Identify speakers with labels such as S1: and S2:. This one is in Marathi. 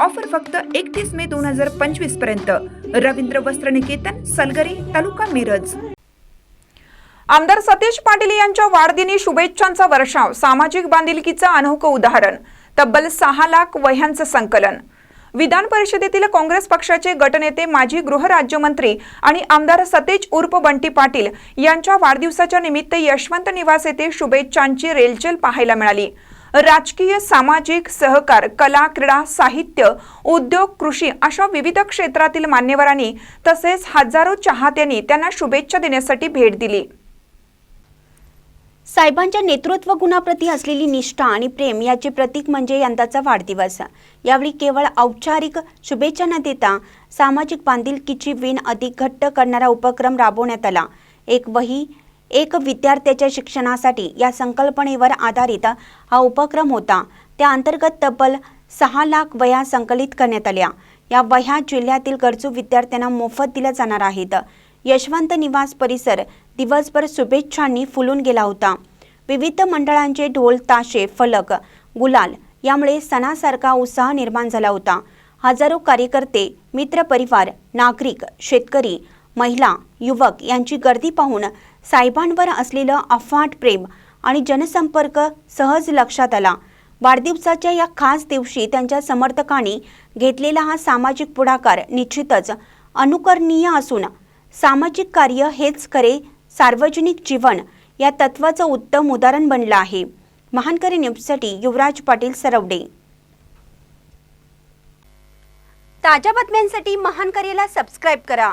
S1: ऑफर फक्त एकतीस मे दोन हजार पंचवीसपर्यंत. रवींद्र वस्त्र निकेतन सलगरी तालुका मिरज.
S2: आमदार सतीश पाटील यांच्या वाढदिनी शुभेच्छांचा वर्षाव. सामाजिक बांधिलकीचं अनोखं उदाहरण. तब्बल सहा लाख वह्यांचं संकलन. विधान परिषदेतील काँग्रेस पक्षाचे गटनेते माजी गृहराज्यमंत्री आणि आमदार सतेज उर्फ बंटी पाटील यांच्या वाढदिवसाच्या निमित्त यशवंत निवास येथे शुभेच्छांची रेलचेल पाहायला मिळाली. राजकीय सामाजिक सहकार कला क्रीडा साहित्य उद्योग कृषी अशा विविध क्षेत्रातील मान्यवरांनी तसेच हजारो चाहत्यांनी त्यांना शुभेच्छा देण्यासाठी भेट दिली.
S3: साहेबांच्या नेतृत्व गुणाप्रती असलेली निष्ठा आणि प्रेम याचे प्रतीक म्हणजे यंदाचा वाढदिवस. यावेळी केवळ औपचारिक शुभेच्छा न देता सामाजिक बांधिलकीची वीण अधिक घट्ट करणारा उपक्रम राबवण्यात आला. एक वही एक विद्यार्थ्याच्या शिक्षणासाठी या संकल्पनेवर आधारित हा उपक्रम होता. त्या अंतर्गत तब्बल सहा लाख वह्या संकलित करण्यात आल्या. या वह्या जिल्ह्यातील गरजू विद्यार्थ्यांना मोफत दिल्या जाणार आहेत. यशवंत निवास परिसर दिवसभर शुभेच्छांनी फुलून गेला होता. विविध मंडळांचे ढोल ताशे फलक गुलाल यामुळे सणासारखा उत्साह निर्माण झाला होता. हजारो कार्यकर्ते मित्रपरिवार नागरिक शेतकरी महिला युवक यांची गर्दी पाहून साहेबांवर असलेलं अफाट प्रेम आणि जनसंपर्क सहज लक्षात आला. वाढदिवसाच्या या खास दिवशी त्यांच्या समर्थकांनी घेतलेला हा सामाजिक पुढाकार निश्चितच अनुकरणीय असून सामाजिक कार्य हेच करे सार्वजनिक जीवन या तत्वाचं उत्तम उदाहरण बनलं आहे. महानकरी न्यूजसाठी युवराज पाटील सरवडे. ताज्या बातम्यांसाठी महानकरीला सबस्क्राईब करा.